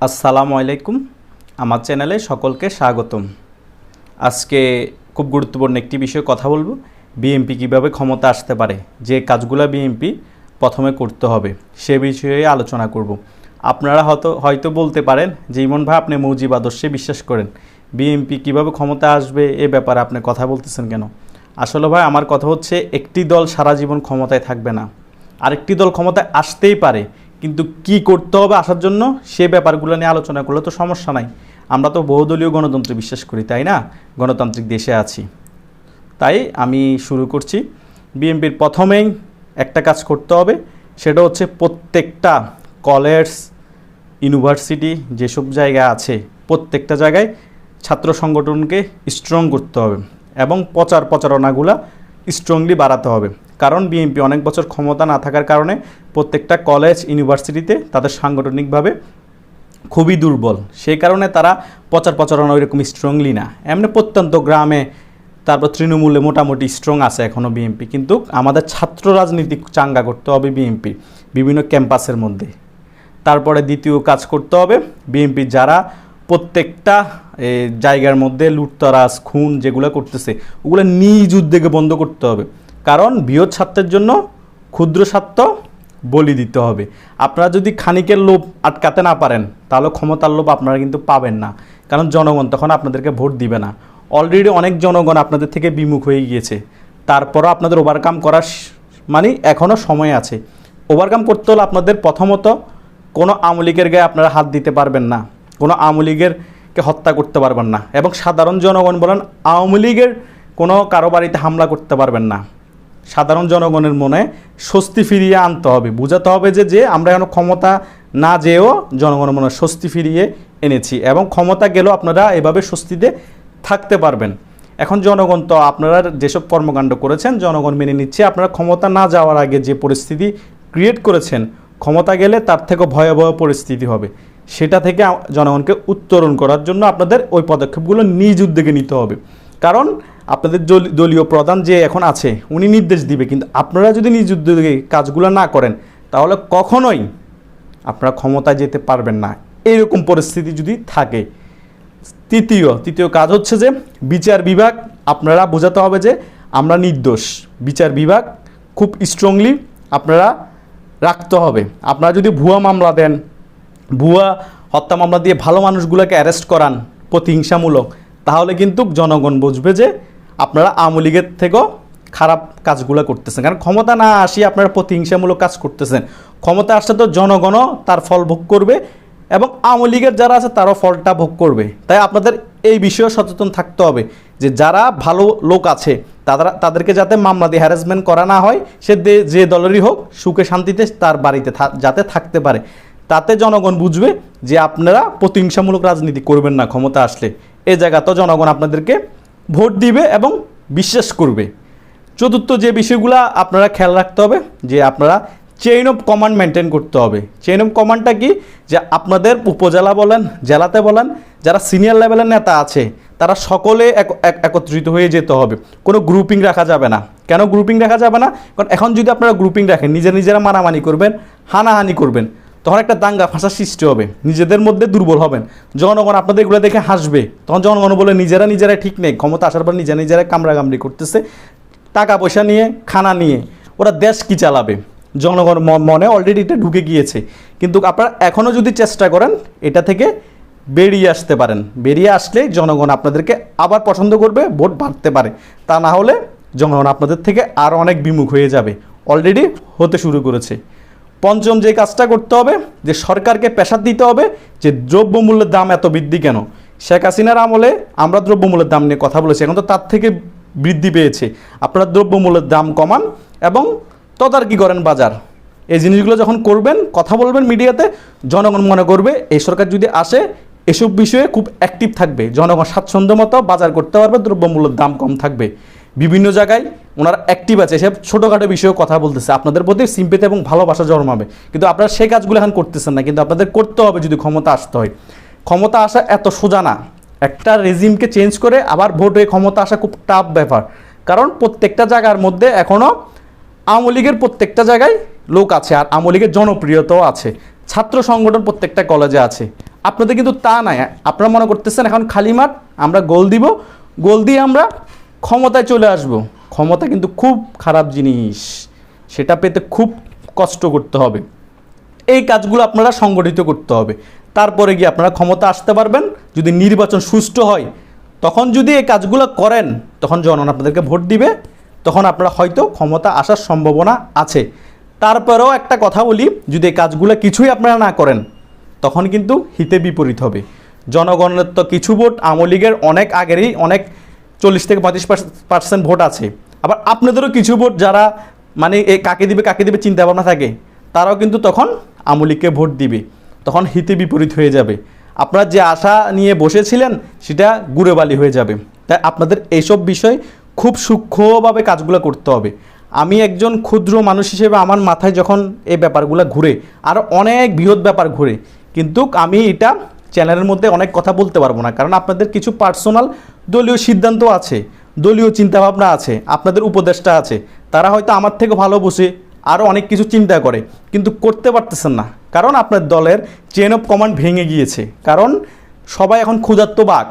আসসালামু আলাইকুম। আমার চ্যানেলে সকলকে স্বাগতম। আজকে খুব গুরুত্বপূর্ণ একটি বিষয়ে কথা বলব। বিএমপি কীভাবে ক্ষমতা আসতে পারে, যে কাজগুলো বিএমপি প্রথমে করতে হবে, সে বিষয়ে আলোচনা করব। আপনারা হয়তো হয়তো বলতে পারেন যে ইমন ভাই, আপনি মৌজিব আদর্শে বিশ্বাস করেন। বিএমপি কীভাবে ক্ষমতা আসবে, এ ব্যাপারে আপনি কথা বলতেছেন কেন? আসলে ভাই, আমার কথা হচ্ছে, একটি দল সারা জীবন ক্ষমতায় থাকবে না। আরেকটি দল ক্ষমতায় আসতেই পারে কিন্তু কি করতে হবে আসার জন্য, সে ব্যাপারগুলো নিয়ে আলোচনা করলে তো সমস্যা নাই। আমরা তো বহুদলীয় গণতন্ত্রে বিশ্বাস করি, তাই না? গণতান্ত্রিক দেশে আছি। তাই আমি শুরু করছি। বিএনপির প্রথমেই একটা কাজ করতে হবে, সেটা হচ্ছে প্রত্যেকটা কলেজ, ইউনিভার্সিটি যেসব জায়গা আছে, প্রত্যেকটা জায়গায় ছাত্র সংগঠনকে স্ট্রং করতে হবে এবং প্রচার প্রচারণাগুলা স্ট্রংলি বাড়াতে হবে। কারণ বিএনপি অনেক বছর ক্ষমতা না থাকার কারণে প্রত্যেকটা কলেজ, ইউনিভার্সিটিতে তাদের সাংগঠনিকভাবে খুবই দুর্বল। সেই কারণে তারা প্রচার প্রচারণা ওইরকম স্ট্রংলি না। এমনি প্রত্যন্ত গ্রামে তারপর তৃণমূলে মোটামুটি স্ট্রং আছে এখনও বিএনপি। কিন্তু আমাদের ছাত্র রাজনীতি চাঙ্গা করতে হবে বিএনপি, বিভিন্ন ক্যাম্পাসের মধ্যে। তারপরে দ্বিতীয় কাজ করতে হবে বিএনপি যারা প্রত্যেকটা জায়গার মধ্যে লুটতরাজ, খুন যেগুলো করতেছে, ওগুলো নিজ উদ্যোগে বন্ধ করতে হবে। কারণ বৃহৎ স্বার্থের জন্য ক্ষুদ্র স্বার্থ বলি দিতে হবে। আপনারা যদি খানিকের লোভ আটকাতে না পারেন, তাহলে ক্ষমতার লোভ আপনারা কিন্তু পাবেন না। কারণ জনগণ তখন আপনাদেরকে ভোট দিবে না। অলরেডি অনেক জনগণ আপনাদের থেকে বিমুখ হয়ে গিয়েছে। তারপরও আপনাদের ওভারকাম করার মানে এখনও সময় আছে। ওভারকাম করতে হলে আপনাদের প্রথমত কোনো আমলিগের গায়ে আপনারা হাত দিতে পারবেন না। কোনো আমলিগেরকে হত্যা করতে পারবেন না। এবং সাধারণ জনগণ বলেন, আওয়ামী লীগের কোনো কারও বাড়িতে হামলা করতে পারবেন না। সাধারণ জনগণের মনে স্বস্তি ফিরিয়ে আনতে হবে। বোঝাতে হবে যে যে আমরা এখন ক্ষমতা না যেয়েও জনগণের মনে স্বস্তি ফিরিয়ে এনেছি এবং ক্ষমতা গেলেও আপনারা এভাবে স্বস্তিতে থাকতে পারবেন। এখন জনগণ তো আপনারা যেসব কর্মকাণ্ড করেছেন, জনগণ মেনে নিচ্ছে, আপনারা ক্ষমতা না যাওয়ার আগে যে পরিস্থিতি ক্রিয়েট করেছেন, ক্ষমতা গেলে তার থেকে ভয়াবহ পরিস্থিতি হবে। সেটা থেকে জনগণকে উত্তরণ করার জন্য আপনাদের ওই পদক্ষেপগুলো নিজ উদ্যোগে নিতে হবে। কারণ আপনাদের দলীয় প্রধান যে এখন আছে, উনি নির্দেশ দিবে, কিন্তু আপনারা যদি নিজ উদ্যোগে কাজগুলো না করেন, তাহলে কখনোই আপনারা ক্ষমতায় যেতে পারবেন না। এইরকম পরিস্থিতি যদি থাকে। তৃতীয় তৃতীয় কাজ হচ্ছে যে বিচার বিভাগ, আপনারা বোঝাতে হবে যে আমরা নির্দোষ। বিচার বিভাগ খুব স্ট্রংলি আপনারা রাখতে হবে। আপনারা যদি ভুয়া মামলা দেন, ভুয়া হত্যা মামলা দিয়ে ভালো মানুষগুলোকে অ্যারেস্ট করান, প্রতিহিংসামূলক তাহলে কিন্তু জনগণ বুঝবে যে আপনারা আওয়ামী লীগের থেকেও খারাপ কাজগুলো করতেছেন। কারণ ক্ষমতা না আসিয়ে আপনারা প্রতিহিংসামূলক কাজ করতেছেন। ক্ষমতা আসলে তো জনগণও তার ফল ভোগ করবে এবং আওয়ামী লীগের যারা আছে তারাও ফলটা ভোগ করবে। তাই আপনাদের এই বিষয়ে সচেতন থাকতে হবে যে যারা ভালো লোক আছে, তারা, তাদেরকে যাতে মামলা দিয়ে হ্যারাসমেন্ট করা না হয়, সে যে দলেরই হোক, সুখে শান্তিতে তার বাড়িতে যাতে থাকতে পারে। তাতে জনগণ বুঝবে যে আপনারা প্রতিহিংসামূলক রাজনীতি করবেন না ক্ষমতা আসলে। এই জায়গা তো জনগণ আপনাদেরকে ভোট দিবে এবং বিশ্বাস করবে। চতুর্থ যে বিষয়গুলো আপনারা খেয়াল রাখতে হবে, যে আপনারা চেইন অফ কমান্ড মেনটেন করতে হবে। চেইন অফ কমান্ডটা কি? যে আপনাদের উপজেলা বলেন, জেলাতে বলেন, যারা সিনিয়র লেভেলের নেতা আছে, তারা সকলে এক- এক- একত্রিত হয়ে যেতে হবে। কোনো গ্রুপিং রাখা যাবে না। কেন গ্রুপিং রাখা যাবে না? কারণ এখন যদি আপনারা গ্রুপিং রাখেন নিজের নিজেরা মানামানি করবেন, হানাহানি করবেন তখন একটা দাঙ্গা, ফাঁসা সৃষ্টি হবে। নিজেদের মধ্যে দুর্বল হবেন। জনগণ আপনাদের এগুলো দেখে হাসবে। তখন জনগণ বলে, নিজেরা নিজেরা ঠিক নেই। ক্ষমতা আসার পর নিজেরা নিজেরা কামড়াকামড়ি করতেছে। টাকা পয়সা নিয়ে, খানা নিয়ে। ওরা দেশ কি চালাবে? জনগণ মনে অলরেডি এটা ঢুকে গিয়েছে। কিন্তু আপনারা এখনও যদি চেষ্টা করেন, এটা থেকে বেরিয়ে আসতে পারেন। বেরিয়ে আসলে জনগণ আপনাদেরকে আবার পছন্দ করবে, ভোট বাড়তে পারে। তা না হলে জনগণ আপনাদের থেকে আরও অনেক বিমুখ হয়ে যাবে। অলরেডি হতে শুরু করেছে। পঞ্চম যে কাজটা করতে হবে, যে সরকারকে পেশার দিতে হবে, যে দ্রব্যমূল্যের দাম এত বৃদ্ধি কেন? শেখ হাসিনার আমলে আমরা দ্রব্যমূল্যের দাম নিয়ে কথা বলেছি, এখন তো তার থেকে বৃদ্ধি পেয়েছে। আপনারা দ্রব্যমূল্যের দাম কমান এবং তদারকি করেন বাজার। এই জিনিসগুলো যখন করবেন, কথা বলবেন মিডিয়াতে, জনগণ মনে করবে, এই সরকার যদি আসে, এসব বিষয়ে খুব অ্যাক্টিভ থাকবে। জনগণ স্বাচ্ছন্দ্য মতো বাজার করতে পারবে, দ্রব্যমূল্যের দাম কম থাকবে। বিভিন্ন জায়গায় ওনারা অ্যাক্টিভ আছে এসব ছোটোখাটো বিষয়েও কথা বলতেছে। আপনাদের প্রতি সিম্পেতে এবং ভালোবাসা জন্মাবে। কিন্তু আপনারা সেই কাজগুলো এখন করতেছেন না, কিন্তু আপনাদের করতে হবে যদি ক্ষমতা আসতে হয়। ক্ষমতা আসা এত সোজা না। একটা রেজিমকে চেঞ্জ করে আবার ভোট হয়ে ক্ষমতা আসা খুব টাফ ব্যাপার। কারণ প্রত্যেকটা জায়গার মধ্যে এখনও আওয়ামী লীগের প্রত্যেকটা জায়গায় লোক আছে, আর আওয়ামী লীগের জনপ্রিয়তাও আছে। ছাত্র সংগঠন প্রত্যেকটা কলেজে আছে। আপনাদের কিন্তু তা নাই। আপনারা মনে করতেছেন, এখন খালি মাঠ, আমরা গোল দিব। গোল দিয়ে আমরা ক্ষমতায় চলে আসব। ক্ষমতা কিন্তু খুব খারাপ জিনিস। সেটা পেতে খুব কষ্ট করতে হবে। এই কাজগুলো আপনারা সংগঠিত করতে হবে। তারপরে গিয়ে আপনারা ক্ষমতা আসতে পারবেন। যদি নির্বাচন সুষ্ঠু হয়, তখন যদি এই কাজগুলো করেন, তখন জনগণ আপনাদেরকে ভোট দিবে। তখন আপনারা হয়তো ক্ষমতা আসার সম্ভাবনা আছে। তারপরেও একটা কথা বলি, যদি এই কাজগুলো কিছুই আপনারা না করেন, তখন কিন্তু হিতে বিপরীত হবে। জনগণের তো কিছু ভোট, আওয়ামী লীগের অনেক আগেরই অনেক চল্লিশ থেকে পঁয়ত্রিশ পার্সেন্ট ভোট আছে। আবার আপনাদেরও কিছু ভোট যারা মানে এ কাকে দিবে কাকে দিবে চিন্তা ভাবনা থাকে, তারাও কিন্তু তখন আওয়ামী লীগকে ভোট দিবে। তখন হিতে বিপরীত হয়ে যাবে। আপনারা যে আশা নিয়ে বসেছিলেন, সেটা গুড়েবালি হয়ে যাবে। তাই আপনাদের এইসব বিষয় খুব সূক্ষ্মভাবে কাজগুলো করতে হবে। আমি একজন ক্ষুদ্র মানুষ হিসেবে আমার মাথায় যখন এই ব্যাপারগুলো ঘুরে, আর অনেক বৃহৎ ব্যাপার ঘুরে, কিন্তু আমি এটা চ্যানেলের মধ্যে অনেক কথা বলতে পারব না, কারণ আপনাদের কিছু পার্সোনাল দলীয় সিদ্ধান্ত আছে, দলীয় চিন্তাভাবনা আছে, আপনাদের উপদেষ্টা আছে, তারা হয়তো আমার থেকে ভালো বসে আরও অনেক কিছু চিন্তা করে, কিন্তু করতে পারতেছেন না, কারণ আপনার দলের চেন অফ কমান্ড ভেঙে গিয়েছে, কারণ সবাই এখন ক্ষুধার্ত বাঘ,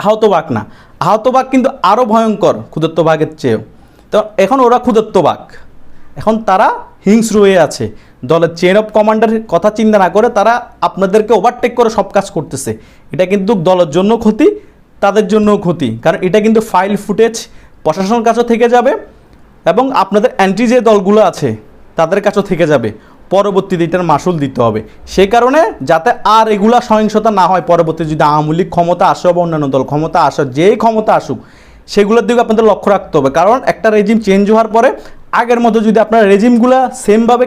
আহত বাঘ না, আহত বাঘ কিন্তু আরও ভয়ঙ্কর ক্ষুদত্ত বাঘের চেয়েও, তো এখন ওরা ক্ষুদত্ত বাঘ, এখন তারা হিংস্র হয়ে আছে দলের চেন অফ কমান্ডার কথা চিন্তা না করে তারা আপনাদেরকে ওভারটেক করে সব কাজ করতেছে। এটা কিন্তু দলের জন্য ক্ষতি, তাদের জন্যও ক্ষতি। কারণ এটা কিন্তু ফাইল ফুটেজ প্রশাসনের কাছেও থেকে যাবে এবং আপনাদের অ্যান্টি যে দলগুলো আছে, তাদের কাছেও থেকে যাবে। পরবর্তীতে এটার মাসুল দিতে হবে। সেই কারণে যাতে আর এগুলা সহিংসতা না হয়, পরবর্তী যদি আওয়ামী লীগ ক্ষমতা আসে বা অন্যান্য দল ক্ষমতা আসে, যেই ক্ষমতা আসুক, সেগুলোর দিকে আপনাদের লক্ষ্য রাখতে হবে। কারণ একটা রেজিম চেঞ্জ হওয়ার পরে আগের মতো যদি আপনারা রেজিমগুলো সেমভাবে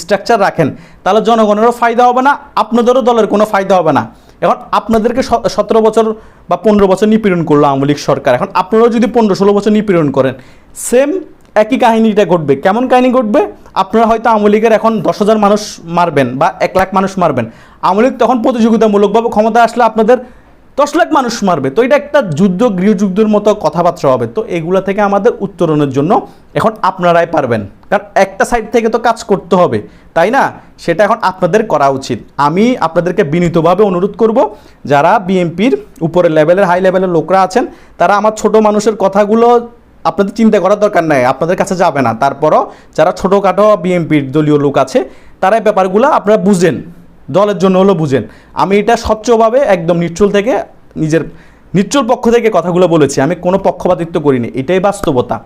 স্ট্রাকচার রাখেন, তাহলে জনগণেরও ফায়দা হবে না, আপনাদেরও দলের কোনো ফায়দা হবে না। এখন আপনাদেরকে সতেরো বছর বা পনেরো বছর নিপীড়ন করল আওয়ামী লীগ সরকার। এখন আপনারাও যদি পনেরো ষোলো বছর নিপীড়ন করেন, সেম একই কাহিনীটা ঘটবে। কেমন কাহিনী ঘটবে? আপনারা হয়তো আওয়ামী লীগের এখন দশ হাজার মানুষ মারবেন বা এক লাখ মানুষ মারবেন। আওয়ামী লীগ তখন প্রতিযোগিতামূলকভাবে ক্ষমতা আসলে আপনাদের দশ লাখ মানুষ মারবে। তো এটা একটা যুদ্ধ, গৃহযুদ্ধের মতো কথাবার্তা হবে। তো এগুলো থেকে আমাদের উত্তরণের জন্য এখন আপনারাই পারবেন। কারণ একটা সাইড থেকে তো কাজ করতে হবে, তাই না? সেটা এখন আপনাদের করা উচিত। আমি আপনাদেরকে বিনীতভাবে অনুরোধ করব, যারা বিএনপির উপরের লেভেলের হাই লেভেলের লোকরা আছেন, তারা আমার ছোট মানুষের কথাগুলো আপনাদের চিন্তা করার দরকার নাই, আপনাদের কাছে যাবে না। তারপরও যারা ছোটোখাটো বিএনপির দলীয় লোক আছে, তারা এই ব্যাপারগুলো আপনারা বুঝেন। দলের জন্য হলো বুঝেন। আমি এটা স্বচ্ছভাবে একদম নিশ্চল থেকে নিজের নিশ্চল পক্ষ থেকে কথাগুলো বলেছি। আমি কোনো পক্ষপাতিত্ব করিনি। এটাই বাস্তবতা।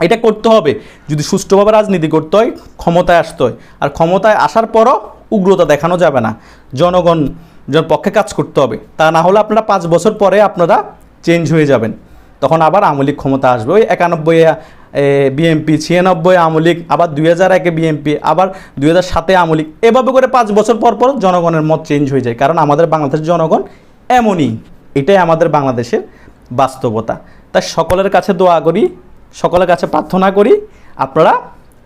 এটা করতে হবে। যদি সুষ্ঠুভাবে রাজনীতি করতে হয়, ক্ষমতায় আসতে হয়। আর ক্ষমতায় আসার পরও উগ্রতা দেখানো যাবে না। জনগণ, জন পক্ষে কাজ করতে হবে। তা না হলে আপনারা পাঁচ বছর পরে আপনারা চেঞ্জ হয়ে যাবেন। তখন আবার আওয়ামী লীগ ক্ষমতা আসবে। ওই একানব্বই বিএমপি ছিয়ানব্বই আওয়ামী লীগ, আবার দুই হাজার একে বিএমপি আবার দুই হাজার সাতে আওয়ামী লীগ। এভাবে করে পাঁচ বছর পর পর জনগণের মত চেঞ্জ হয়ে যায়, কারণ আমাদের বাংলাদেশের জনগণ এমনই। এটাই আমাদের বাংলাদেশের বাস্তবতা। তাই সকলের কাছে দোয়া করি, সকলের কাছে প্রার্থনা করি, আপনারা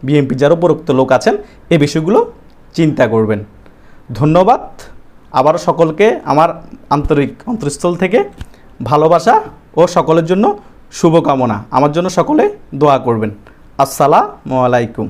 বিএনপি যারা উপরোক্ত লোক আছেন, এ বিষয়গুলো চিন্তা করবেন। ধন্যবাদ। আবারও সকলকে আমার আন্তরিক অন্তঃস্থল থেকে ভালোবাসা ও সকলের জন্য শুভকামনা। আমার জন্য সকলে দোয়া করবেন। আসসালামু আলাইকুম।